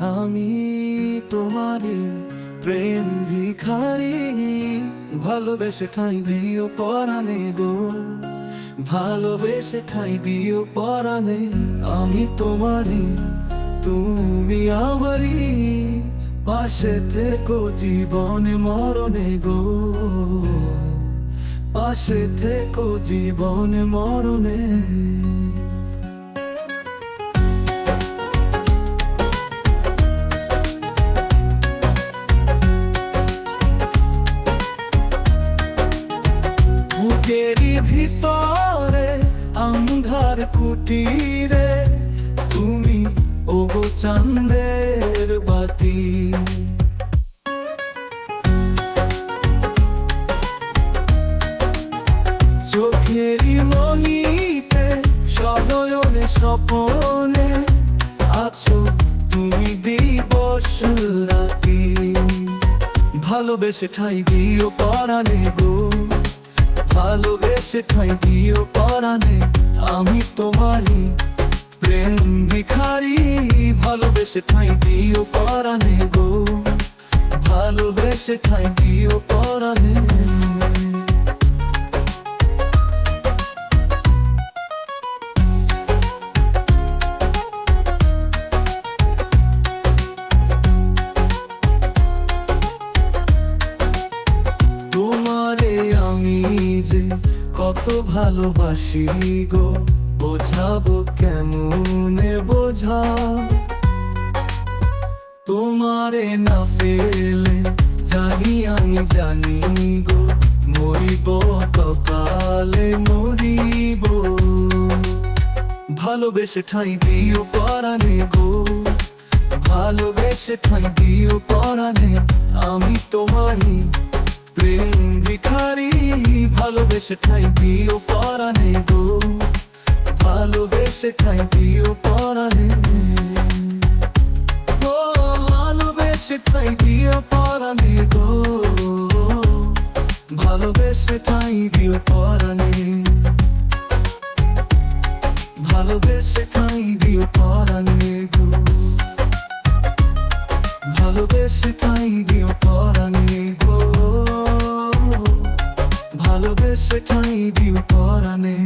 আমি তোমারই প্রেম ভিখারি, ভালোবেসে ঠাই দিও পরাণে গো। ভালোবেসে ঠাই দিও পরাণে, আমি তোমারই তুমি আমারই পাশে থেকো জীবনে মরণে গো। পাশে থেকো জীবনে মরণে। আন্ধার কুটিরে, তুমি ওগো চান্দের বাতি। চোখেরই মনিতে সদয়নে স্বপনে আছো তুমি দিবস রাতি। ভালোবেসে ঠাই দিও পরাণে গো। ভালোবেসে ঠাই দিও পরাণে, আমি তোমারই প্রেম ভিখারি। ভালোবেসে ঠাই দিও পরাণে গো, ভালোবেসে ঠাই দিও পরাণে। তোমারে আমি কত ভালোবাসি গো, বোঝাবো কেমনে বোঝা? তোমারে না পেলে জানি আমি জানি গো, মরিব কপালে মরিব। ভালোবেসে ঠাঁই দিও পরাণে গো, ভালোবেসে ঠাঁই দিও পরাণে আমি তোমারই প্রেম ভিখারি, ভালোবেসে ঠাই দিও পরাণে গো। ভালোবেসে ঠাই দিও পরাণে। ও, ভালোবেসে ঠাই দিও পরাণে গো। ভালোবেসে ঠাই দিও পরাণে। ভালোবেসে ঠাই দিও পরাণে।